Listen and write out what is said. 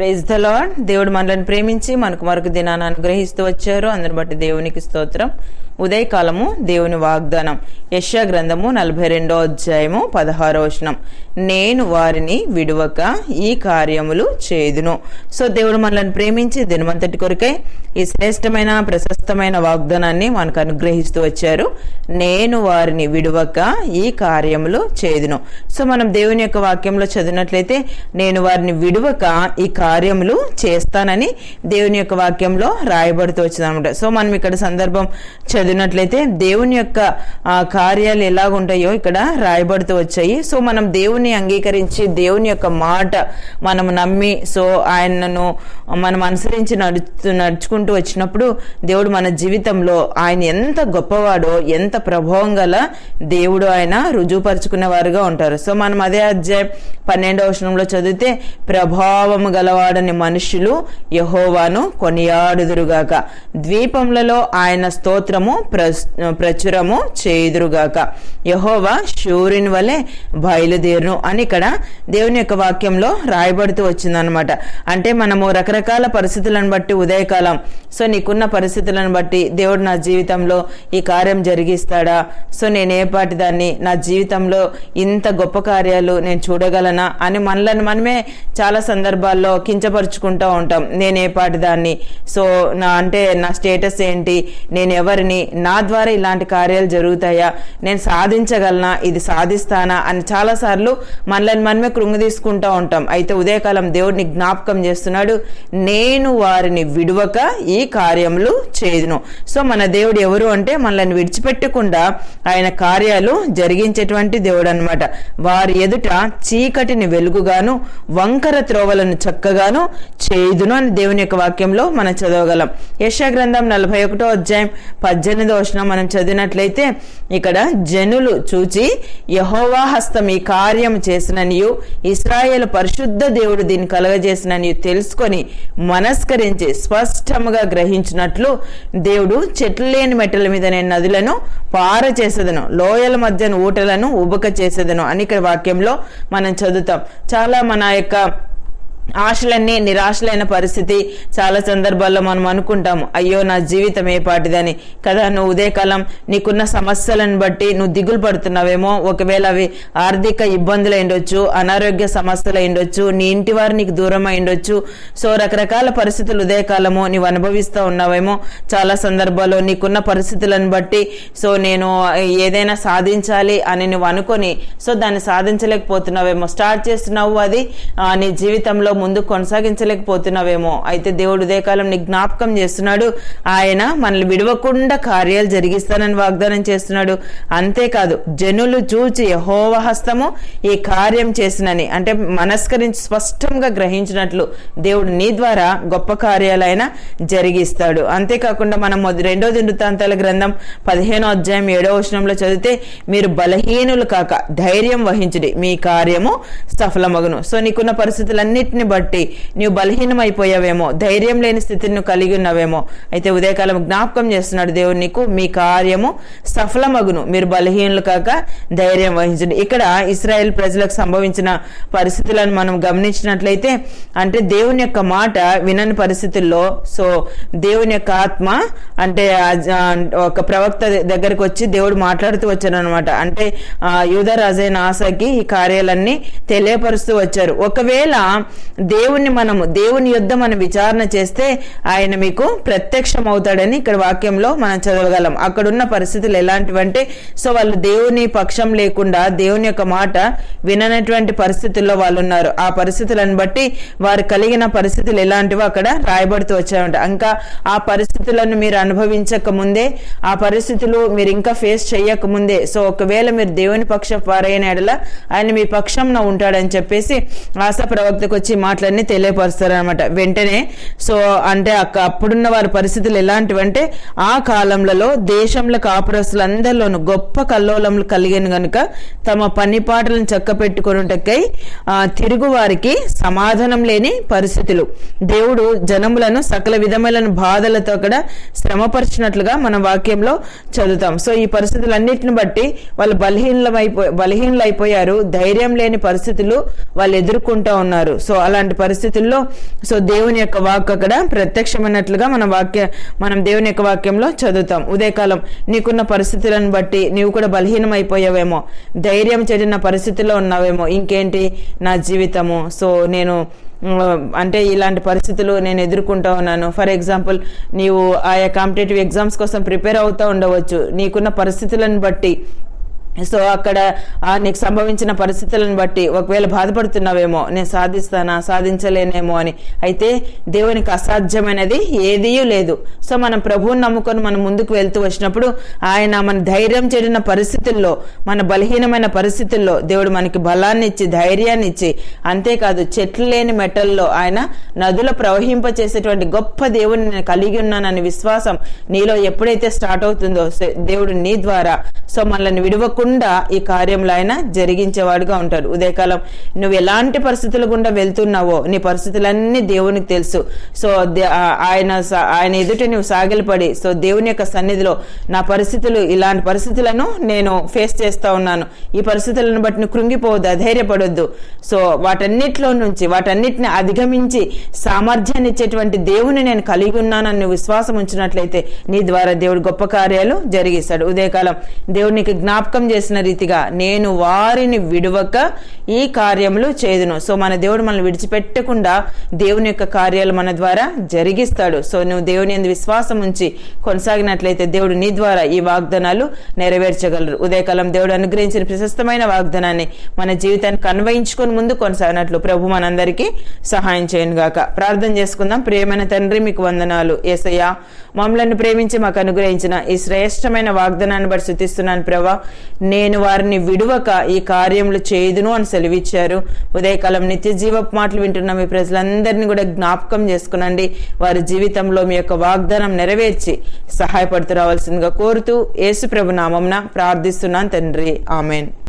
Praise the lord దేవుడు మనల్ని ప్రేమించి మనకు మరొక దినాన్ని అనుగ్రహిస్తూ వచ్చారు. అందరిని బట్టి దేవునికి స్తోత్రం. ఉదయకాలము దేవుని వాగ్దానం. యశా గ్రంథము నలభై రెండో అధ్యాయము పదహారో వచనం. నేను వారిని విడువక ఈ కార్యములు చేదును. సో దేవుడు మనల్ని ప్రేమించి దినమంతటి కొరకై ఈ శ్రేష్టమైన ప్రశస్తమైన వాగ్దానాన్ని మనకు అనుగ్రహిస్తూ వచ్చారు. నేను వారిని విడువక ఈ కార్యములు చేదును. సో మనం దేవుని యొక్క వాక్యంలో చదివినట్లయితే నేను వారిని విడువక ఈ కార్యములు చేస్తానని దేవుని యొక్క వాక్యంలో రాయబడుతూ వచ్చింది అనమాట సో మనం ఇక్కడ సందర్భం చదివినట్లయితే దేవుని యొక్క కార్యాలు ఎలాగుంటాయో ఇక్కడ రాయబడుతూ వచ్చాయి. సో మనం దేవుని అంగీకరించి దేవుని యొక్క మాట మనం నమ్మి సో ఆయనను మనం అనుసరించి నడుచు నడుచుకుంటూ వచ్చినప్పుడు దేవుడు మన జీవితంలో ఆయన ఎంత గొప్పవాడో ఎంత ప్రభావం గల దేవుడు ఆయన రుజువుపరుచుకునే వారుగా ఉంటారు. సో మనం అదే అధ్యాయం పన్నెండవ వచనంలో చదివితే ప్రభావము గలవాడని మనుషులు యహోవాను కొనియాడుదురుగాక. ద్వీపములలో ఆయన స్తోత్రము ప్రచురము చేయుదురుగాక. యహోవా శూరుని వలె బయలుదేరును అని ఇక్కడ దేవుని యొక్క వాక్యంలో రాయబడుతూ వచ్చిందనమాట అంటే మనము రకరకాల పరిస్థితులను బట్టి ఉదయకాలం. సో నీకున్న పరిస్థితులను బట్టి దేవుడు నా జీవితంలో ఈ కార్యం జరిగిస్తాడా? సో నేను ఏ పాటి దాన్ని నా జీవితంలో ఇంత గొప్ప కార్యాలు నేను చూడగలనా? అని మనలను మనమే చాలా సందర్భాల్లో కించపరుచుకుంటూ ఉంటాం. నేను ఏ పాటి దాన్ని? సో నా అంటే నా స్టేటస్ ఏంటి? నేను ఎవరిని? నా ద్వారా ఇలాంటి కార్యాలు జరుగుతాయా? నేను సాధించగలనా? ఇది సాధిస్తానా? అని చాలాసార్లు మనల్ని మనమే కృంగదీసుకుంటూ ఉంటాం. అయితే ఉదయకాలం దేవుడిని జ్ఞాపకం చేస్తున్నాడు నేను వారిని విడువక ఈ కార్యములు చేయను సో మన దేవుడు ఎవరు అంటే మనల్ని విడిచిపెట్టకుండా ఆయన కార్యాలు జరిగించేటువంటి దేవుడు అనమాట వారి ఎదుట చీకటిని వెలుగుగాను వంకర త్రోవలను చక్కగాను చేయుదును అని దేవుని యొక్క వాక్యంలో మనం చదవగలం. యశా గ్రంథం నలభై ఒకటో అధ్యాయం పద్దెనిమిది వచనం మనం చదివినట్లయితే ఇక్కడ జనులు చూచి యహోవా హస్తం ఈ కార్యం చేసిననియు ఇస్రాయేల్ పరిశుద్ధ దేవుడు దీన్ని కలగజేసిననియు తెలుసుకొని మనస్కరించి స్పష్టముగా గ్రహించినట్లు దేవుడు చెట్లు లేని మెట్టల మీద నేను నదులను పార చేసేదను లోయల మధ్యన ఊటలను ఉబక చేసేదను అని ఇక్కడ వాక్యంలో మనం చదువుతాం. చాలా మన యొక్క ఆశలన్నీ నిరాశలైన పరిస్థితి చాలా సందర్భాల్లో మనం అనుకుంటాము. అయ్యో నా జీవితం ఏ పాటిదని. కదా నువ్వు ఉదయకాలం నీకున్న సమస్యలను బట్టి నువ్వు దిగులు పడుతున్నావేమో. ఒకవేళ అవి ఆర్థిక ఇబ్బందులు అయిండొచ్చు అనారోగ్య సమస్యలు అయిండొచ్చు నీ ఇంటి వారు నీకు దూరం అయిండొచ్చు సో రకరకాల పరిస్థితులు ఉదయకాలము నీవు అనుభవిస్తూ ఉన్నావేమో. చాలా సందర్భాల్లో నీకున్న పరిస్థితులను బట్టి సో నేను ఏదైనా సాధించాలి అని నువ్వు అనుకొని సో దాన్ని సాధించలేకపోతున్నావేమో. స్టార్ట్ చేస్తున్నావు అది నీ జీవితంలో ముందు కొనసాగించలేకపోతున్నావేమో. అయితే దేవుడు ఉదయకాలం నీ జ్ఞాపకం చేస్తున్నాడు. ఆయన మనల్ని విడవకుండా కార్యాలు జరిగిస్తానని వాగ్దానం చేస్తున్నాడు. అంతేకాదు జనులు చూచి యహోవ హస్తము ఈ కార్యం చేసినని అంటే మనస్కరించి స్పష్టంగా గ్రహించినట్లు దేవుడు నీ ద్వారా గొప్ప కార్యాలైన జరిగిస్తాడు. అంతేకాకుండా మనం రెండో దిండుతాంతాల గ్రంథం పదిహేనో అధ్యాయం ఏడో వచనంలో చదివితే మీరు బలహీనులు కాక ధైర్యం వహించుడి మీ కార్యము సఫలమగును. సో నీకున్న పరిస్థితులన్నింటినీ బట్టి నీవు బలహీనమైపోయావేమో ధైర్యం లేని స్థితిని కలిగి ఉన్నావేమో. అయితే ఉదయకాలం జ్ఞాపకం చేస్తున్నాడు దేవుడు నీకు మీ కార్యము సఫలమగును. మీరు బలహీనులు కాక ధైర్యం వహించండి. ఇక్కడ ఇస్రాయేల్ ప్రజలకు సంభవించిన పరిస్థితులను మనం గమనించినట్లయితే అంటే దేవుని యొక్క మాట వినని పరిస్థితుల్లో సో దేవుని యొక్క ఆత్మ అంటే ఒక ప్రవక్త దగ్గరకు వచ్చి దేవుడు మాట్లాడుతూ వచ్చాడు అనమాట అంటే యూదరాజైన ఆశకి ఈ కార్యాలన్నీ తెలియపరుస్తూ వచ్చారు. ఒకవేళ దేవుణ్ణి మనము దేవుని యుద్ధ మనం విచారణ చేస్తే ఆయన మీకు ప్రత్యక్షం అవుతాడని ఇక్కడ వాక్యంలో మనం చదవగలం. అక్కడున్న పరిస్థితులు ఎలాంటివంటే సో వాళ్ళు దేవుని పక్షం లేకుండా దేవుని యొక్క మాట విననటువంటి పరిస్థితుల్లో వాళ్ళు ఉన్నారు ఆ పరిస్థితులను బట్టి వారు కలిగిన పరిస్థితులు ఎలాంటివో అక్కడ రాయబడుతూ వచ్చాయంట. ఇంకా ఆ పరిస్థితులను మీరు అనుభవించక ముందే ఆ పరిస్థితులు మీరు ఇంకా ఫేస్ చేయక ముందే సో ఒకవేళ మీరు దేవుని పక్ష వారైన ఎడల ఆయన మీ పక్షంన ఉంటాడని చెప్పేసి ఆశ ప్రవక్తకు వచ్చి మాటలన్నీ తెలియపరుస్తారనమాట వెంటనే సో అంటే అక్క అప్పుడున్న వారి పరిస్థితులు ఎలాంటివంటే ఆ కాలంలో దేశంలో కాపురస్తులందరిలోనూ గొప్ప కల్లోలములు కలిగిన గనుక తమ పని పాటలను చక్క పెట్టుకొనుటకై ఆ, సమాధానం లేని పరిస్థితులు. దేవుడు జనములను సకల విధములైన బాధలతో కూడా శ్రమపరిచినట్లుగా మన వాక్యంలో చదువుతాం. సో ఈ పరిస్థితులన్నిటిని బట్టి వాళ్ళు బలహీనమైపో బలహీనలు అయిపోయారు ధైర్యం లేని పరిస్థితులు వాళ్ళు ఎదుర్కొంటూ ఉన్నారు. సో అలాంటి పరిస్థితుల్లో సో దేవుని యొక్క వాక్ అక్కడ ప్రత్యక్షమైనట్లుగా మన వాక్య మనం దేవుని యొక్క వాక్యంలో చదువుతాం. ఉదయకాలం నీకున్న పరిస్థితులను బట్టి నీవు కూడా బలహీనం అయిపోయావేమో ధైర్యం చెడిన పరిస్థితిలో ఉన్నావేమో ఇంకేంటి నా జీవితము? సో నేను అంటే ఇలాంటి పరిస్థితులు నేను ఎదుర్కొంటా ఉన్నాను. ఫర్ ఎగ్జాంపుల్ నీవు ఆయా కాంపిటేటివ్ ఎగ్జామ్స్ కోసం ప్రిపేర్ అవుతూ ఉండవచ్చు. నీకున్న పరిస్థితులను బట్టి సో అక్కడ ఆ నీకు సంభవించిన పరిస్థితులను బట్టి ఒకవేళ బాధపడుతున్నావేమో నేను సాధిస్తానా సాధించలేనేమో అని. అయితే దేవునికి అసాధ్యమైనది ఏదీ లేదు. సో మనం ప్రభువుని నమ్ముకొని మనం ముందుకు వెళ్తూ వచ్చినప్పుడు ఆయన మన ధైర్యం చెడిన పరిస్థితుల్లో మన బలహీనమైన పరిస్థితుల్లో దేవుడు మనకి బలాన్ని ఇచ్చి ధైర్యాన్ని ఇచ్చి అంతేకాదు చెట్లు లేని మెటల్లో ఆయన నదుల ప్రవహింప చేసేటువంటి గొప్ప దేవుని నేను కలిగి ఉన్నానని విశ్వాసం నీలో ఎప్పుడైతే స్టార్ట్ అవుతుందో దేవుడు నీ ద్వారా సో మనల్ని విడవకుండా ఈ కార్యంలో ఆయన జరిగించేవాడుగా ఉంటాడు. ఉదయకాలం నువ్వు ఎలాంటి పరిస్థితుల గుండా వెళ్తున్నావో నీ పరిస్థితులన్నీ దేవునికి తెలుసు. సో ఆయన స- ఆయన ఎదుట నువ్వు సాగిలపడి సో దేవుని యొక్క సన్నిధిలో నా పరిస్థితులు ఇలాంటి పరిస్థితులను నేను ఫేస్ చేస్తా ఉన్నాను. ఈ పరిస్థితులను బట్టి నువ్వు కృంగిపోవద్దు అధైర్యపడొద్దు. సో వాటన్నిటిలో నుంచి వాటన్నిటిని అధిగమించి సామర్థ్యాన్ని ఇచ్చేటువంటి దేవుని నేను కలిగి ఉన్నానని విశ్వాసం ఉంచినట్లయితే నీ ద్వారా దేవుడు గొప్ప కార్యాలు జరిగిస్తాడు. ఉదయకాలం దేవునికి నీకు జ్ఞాపకం చేసిన రీతిగా నేను వారిని విడవక ఈ కార్యములు చేదును. సో మన దేవుడు మనల్ని విడిచిపెట్టకుండా దేవుని యొక్క కార్యాలు మన ద్వారా జరిగిస్తాడు. సో నువ్వు దేవుని ఎందు విశ్వాసం ఉంచి కొనసాగినట్లయితే దేవుడు నీ ద్వారా ఈ వాగ్దానాలు నెరవేర్చగలరు. ఉదయకాలం దేవుడు అనుగ్రహించిన ప్రశస్తమైన వాగ్దానాన్ని మన జీవితానికి అన్వయించుకొని ముందు కొనసాగినట్లు ప్రభు మనందరికీ సహాయం చేయను గాక. ప్రార్థన చేసుకుందాం. ప్రియమైన తండ్రి మీకు వందనాలు. ఏసయ్యా మమ్మలను ప్రేమించి మాకు అనుగ్రహించిన ఈ శ్రేష్టమైన వాగ్దానాన్ని బట్టి శుతిస్తున్నాను ప్రభా. నేను వారిని విడువక ఈ కార్యములు చేయదును అని సెలవిచ్చారు. ఉదయకాలం నిత్య జీవపు మాటలు వింటున్న మీ ప్రజలందరినీ కూడా జ్ఞాపకం చేసుకునండి. వారి జీవితంలో మీ యొక్క వాగ్దానం నెరవేర్చి సహాయపడుతూ రావాల్సిందిగా కోరుతూ యేసుప్రభు నామంన ప్రార్థిస్తున్నాను తండ్రి. ఆమెన్.